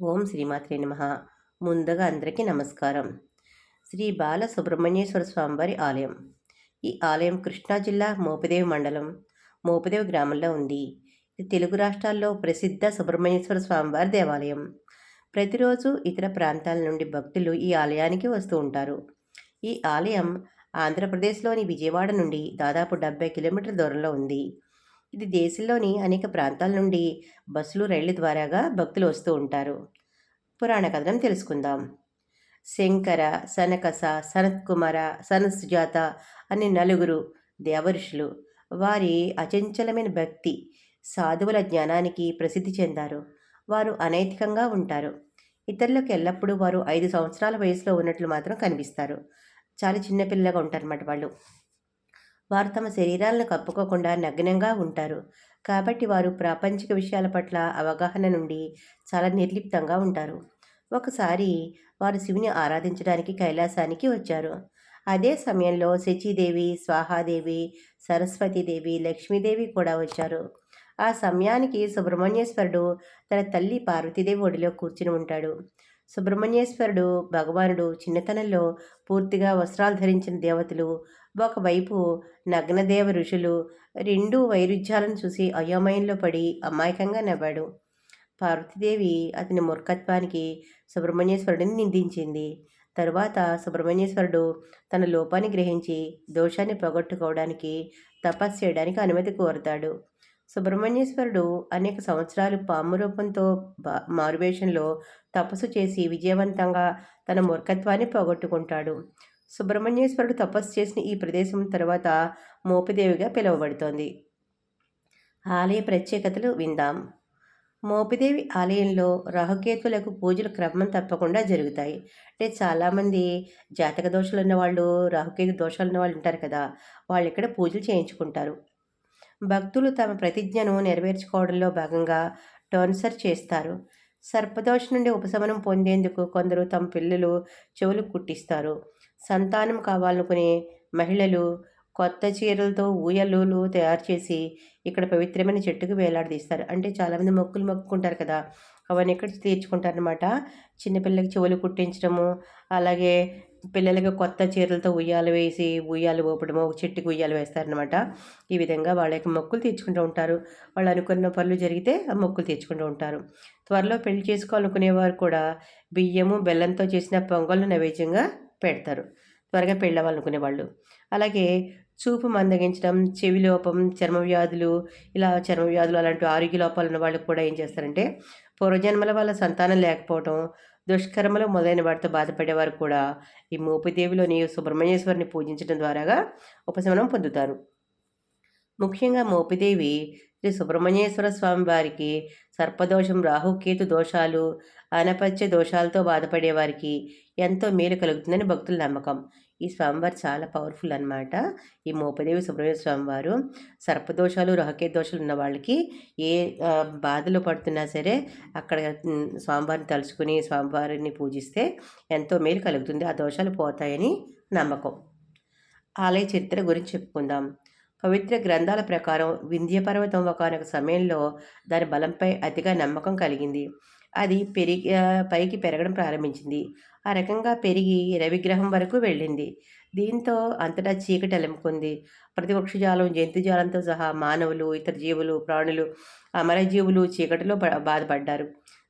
ఓం శ్రీమాత్రే నమ. ముందుగా అందరికీ నమస్కారం. శ్రీ బాల సుబ్రహ్మణ్యేశ్వర స్వామివారి ఆలయం. ఈ ఆలయం కృష్ణా జిల్లా మోపిదేవి మండలం మోపిదేవి గ్రామంలో ఉంది. ఇది తెలుగు రాష్ట్రాల్లో ప్రసిద్ధ సుబ్రహ్మణ్యేశ్వర స్వామివారి దేవాలయం. ప్రతిరోజు ఇతర ప్రాంతాల నుండి భక్తులు ఈ ఆలయానికి వస్తూ ఉంటారు. ఈ ఆలయం ఆంధ్రప్రదేశ్లోని విజయవాడ నుండి దాదాపు డెబ్బై కిలోమీటర్ల దూరంలో ఉంది. ఇది దేశంలోని అనేక ప్రాంతాల నుండి బస్సులు రైళ్ళ ద్వారాగా భక్తులు వస్తూ ఉంటారు. పురాణ కథనం తెలుసుకుందాం. శంకర సనకస సనత్కుమార సనసుజాత అనే నలుగురు దేవఋషులు వారి అచంచలమైన భక్తి సాధువుల జ్ఞానానికి ప్రసిద్ధి చెందారు. వారు అనైతికంగా ఉంటారు. ఇతరులకు ఎల్లప్పుడూ వారు ఐదు సంవత్సరాల వయసులో ఉన్నట్లు మాత్రం కనిపిస్తారు. చాలా చిన్నపిల్లగా ఉంటారన్నమాట వాళ్ళు. వారు తమ శరీరాలను కప్పుకోకుండా నగ్నంగా ఉంటారు. కాబట్టి వారు ప్రాపంచిక విషయాల పట్ల అవగాహన నుండి చాలా నిర్లిప్తంగా ఉంటారు. ఒకసారి వారు శివుని ఆరాధించడానికి కైలాసానికి వచ్చారు. అదే సమయంలో శచీదేవి స్వాహాదేవి సరస్వతీదేవి లక్ష్మీదేవి కూడా వచ్చారు. ఆ సమయానికి సుబ్రహ్మణ్యేశ్వరుడు తన తల్లి పార్వతీదేవి ఒడిలో కూర్చుని ఉంటాడు. సుబ్రహ్మణ్యేశ్వరుడు భగవానుడు చిన్నతనంలో పూర్తిగా వస్త్రాలు ధరించిన దేవతలు ఒకవైపు నగ్నదేవ ఋషులు రెండు వైరుధ్యాలను చూసి అయోమయంలో పడి అమాయకంగా నవ్వాడు. పార్వతీదేవి అతని మూర్ఖత్వానికి సుబ్రహ్మణ్యేశ్వరుడిని నిందించింది. తరువాత సుబ్రహ్మణ్యేశ్వరుడు తన లోపాన్ని గ్రహించి దోషాన్ని పోగొట్టుకోవడానికి తపస్సు చేయడానికి అనుమతి కోరుతాడు. సుబ్రహ్మణ్యేశ్వరుడు అనేక సంవత్సరాలు పాము రూపంతో మారువేషంలో తపస్సు చేసి విజయవంతంగా తన మూర్ఖత్వాన్ని పోగొట్టుకుంటాడు. సుబ్రహ్మణ్యేశ్వరుడు తపస్సు చేసిన ఈ ప్రదేశం తర్వాత మోపిదేవిగా పిలువబడుతోంది. ఆలయ ప్రత్యేకతలు విందాం. మోపిదేవి ఆలయంలో రాహుకేతులకు పూజలు క్రమం తప్పకుండా జరుగుతాయి. అంటే చాలామంది జాతక దోషాలు ఉన్న వాళ్ళు రాహుకేతు దోషాలు ఉన్న వాళ్ళు ఉంటారు కదా వాళ్ళు ఇక్కడ పూజలు చేయించుకుంటారు. భక్తులు తమ ప్రతిజ్ఞను నెరవేర్చుకోవడంలో భాగంగా టోన్సర్ చేస్తారు. సర్పదోషం నుండి ఉపశమనం పొందేందుకు కొందరు తమ పిల్లలు చెవులు కుట్టిస్తారు. సంతానం కావాలనుకునే మహిళలు కొత్త చీరలతో ఊయలులు తయారు చేసి ఇక్కడ పవిత్రమైన చెట్టుకు వేలాడదీస్తారు. అంటే చాలామంది మొక్కులు మొక్కుకుంటారు కదా అవన్నీ ఇక్కడ తీర్చుకుంటారనమాట చిన్నపిల్లలకి చెవులు కుట్టించడము అలాగే పిల్లలకి కొత్త చీరలతో ఉయ్యాలు వేసి ఉయ్యాలు ఊపడము ఒక చెట్టుకి ఉయ్యాలు వేస్తారనమాట ఈ విధంగా వాళ్ళ యొక్క మొక్కులు తీర్చుకుంటూ ఉంటారు. వాళ్ళు అనుకున్న పనులు జరిగితే ఆ మొక్కులు తీర్చుకుంటూ ఉంటారు. త్వరలో పెళ్ళి చేసుకోవాలనుకునేవారు కూడా బియ్యము బెల్లంతో చేసిన పొంగల్ని నైవేద్యంగా పెడతారు. త్వరగా పెళ్ళవాలనుకునే వాళ్ళు అలాగే చూపు మందగించడం చెవి లోపం చర్మ వ్యాధులు ఇలా చర్మ వ్యాధులు అలాంటి ఆరోగ్య లోపాలు ఉన్న వాళ్ళకి కూడా ఏం చేస్తారంటే పూర్వజన్మల వాళ్ళ సంతానం లేకపోవడం దుష్కర్మలు మొదలైన వాటితో బాధపడేవారు కూడా ఈ మోపిదేవిలోని సుబ్రహ్మణ్యేశ్వరిని పూజించడం ద్వారాగా ఉపశమనం పొందుతారు. ముఖ్యంగా మోపిదేవి శ్రీ సుబ్రహ్మణ్యేశ్వర స్వామి వారికి సర్పదోషం రాహుకేతు దోషాలు అనపత్య దోషాలతో బాధపడే వారికి ఎంతో మేలు కలుగుతుందని భక్తుల నమ్మకం. ఈ స్వామివారు చాలా పవర్ఫుల్ అనమాట ఈ మోపదేవి సుబ్రహ్మణ్య స్వామివారు సర్పదోషాలు రహకే దోషాలు ఉన్న వాళ్ళకి ఏ బాధలు పడుతున్నా సరే అక్కడ స్వామివారిని తలుచుకుని స్వామివారిని పూజిస్తే ఎంతో మేలు కలుగుతుంది. ఆ దోషాలు పోతాయని నమ్మకం. ఆలయ చరిత్ర గురించి చెప్పుకుందాం. పవిత్ర గ్రంథాల ప్రకారం వింధ్య పర్వతం ఒకనొక సమయంలో దాని బలంపై అతిగా నమ్మకం కలిగింది. అది పెరిగి పైకి పెరగడం ప్రారంభించింది. ఆ రకంగా పెరిగి రవిగ్రహం వరకు వెళ్ళింది. దీంతో అంతటా చీకటి అలముకుంది. ప్రతిపక్షజాలం జంతుజాలంతో సహా మానవులు ఇతర జీవులు ప్రాణులు అమరజీవులు చీకటిలో బాధపడ్డారు.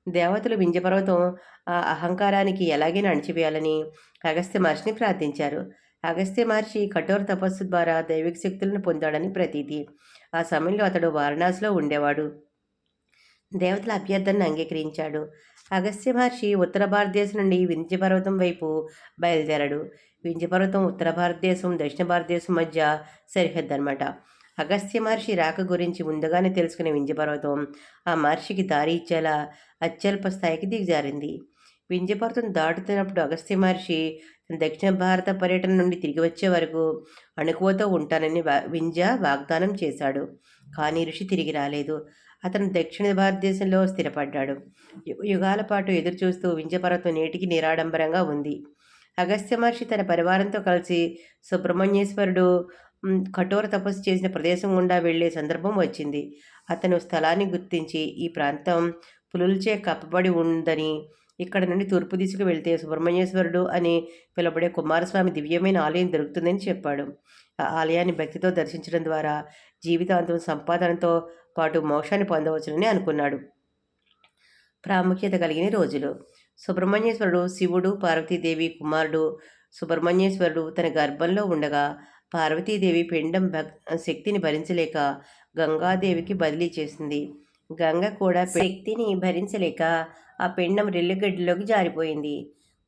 దేవతలు వింజపర్వతం ఆ అహంకారానికి ఎలాగైనా అణచివేయాలని అగస్త్య మహర్షిని ప్రార్థించారు. అగస్త్య మహర్షి కఠోర తపస్సు ద్వారా దైవిక శక్తులను పొందాడని ప్రతీతి. ఆ సమయంలో అతడు వారణాసిలో ఉండేవాడు. దేవతల అభ్యర్థనను అంగీకరించాడు. అగస్త్య మహర్షి ఉత్తర భారతదేశం నుండి వింధ్యపర్వతం వైపు బయలుదేరాడు. వింధ్యపర్వతం ఉత్తర భారతదేశం దక్షిణ భారతదేశం మధ్య సరిహద్దు అనమాట అగస్త్య మహర్షి రాక గురించి ముందుగానే తెలుసుకునే వింధ్యపర్వతం ఆ మహర్షికి దారి ఇచ్చేలా అత్యల్ప స్థాయికి దిగజారింది. వింధ్యపర్వతం దాటుతున్నప్పుడు అగస్త్య మహర్షి దక్షిణ భారత పర్యటన నుండి తిరిగి వచ్చే వరకు అణుకువతో ఉంటానని వింజ వాగ్దానం చేశాడు. కానీ ఋషి తిరిగి రాలేదు. అతను దక్షిణ భారతదేశంలో స్థిరపడ్డాడు. యుగాల పాటు ఎదురుచూస్తూ వింజపర్వతం నేటికి నిరాడంబరంగా ఉంది. అగస్త్య మహర్షి తన పరివారంతో కలిసి సుబ్రహ్మణ్యేశ్వరుడు కఠోర తపస్సు చేసిన ప్రదేశం గుండా వెళ్ళే సందర్భం వచ్చింది. అతను స్థలాన్ని గుర్తించి ఈ ప్రాంతం పులులచే కప్పబడి ఉందని ఇక్కడ నుండి తూర్పు దిశకు వెళ్తే సుబ్రహ్మణ్యేశ్వరుడు అని పిలువబడే కుమారస్వామి దివ్యమైన ఆలయం దొరుకుతుందని చెప్పాడు. ఆ ఆలయాన్ని భక్తితో దర్శించడం ద్వారా జీవితాంతం సంపాదనతో పాటు మోక్షాన్ని పొందవచ్చునని అనుకున్నాడు. ప్రాముఖ్యత కలిగిన రోజులు. సుబ్రహ్మణ్యేశ్వరుడు శివుడు పార్వతీదేవి కుమారుడు సుబ్రహ్మణ్యేశ్వరుడు తన గర్భంలో ఉండగా పార్వతీదేవి పిండం భక్ శక్తిని భరించలేక గంగాదేవికి బదిలీ చేసింది. గంగ కూడా శక్తిని భరించలేక ఆ పిండం రెల్లుగడ్డలోకి జారిపోయింది.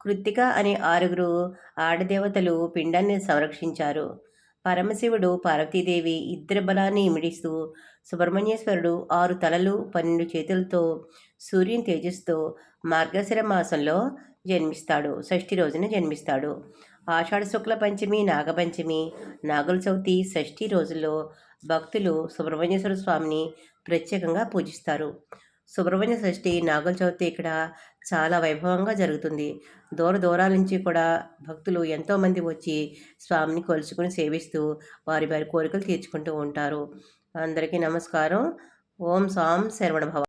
కృత్తిక అనే ఆరుగురు ఆడదేవతలు పిండాన్ని సంరక్షించారు. పరమశివుడు పార్వతీదేవి ఇద్దరి బలాన్ని ఇమిడిస్తూ సుబ్రహ్మణ్యేశ్వరుడు ఆరు తలలు పన్నెండు చేతులతో సూర్యుని తేజస్తో మార్గశిర మాసంలో జన్మిస్తాడు. షష్ఠి రోజున జన్మిస్తాడు. ఆషాఢ శుక్ల పంచమి నాగపంచమి నాగుల చవితి షష్ఠి రోజుల్లో భక్తులు సుబ్రహ్మణ్యేశ్వర స్వామిని ప్రత్యేకంగా పూజిస్తారు. సుబ్రహ్మణ్య షష్ఠి నాగుల చవితి ఇక్కడ చాలా వైభవంగా జరుగుతుంది. దూర దూరాల నుంచి కూడా భక్తులు ఎంతోమంది వచ్చి స్వామిని కొలుచుకుని సేవిస్తూ వారి వారి కోరికలు తీర్చుకుంటూ ఉంటారు. అందరికీ నమస్కారం. ఓం సాం శరవణ భవ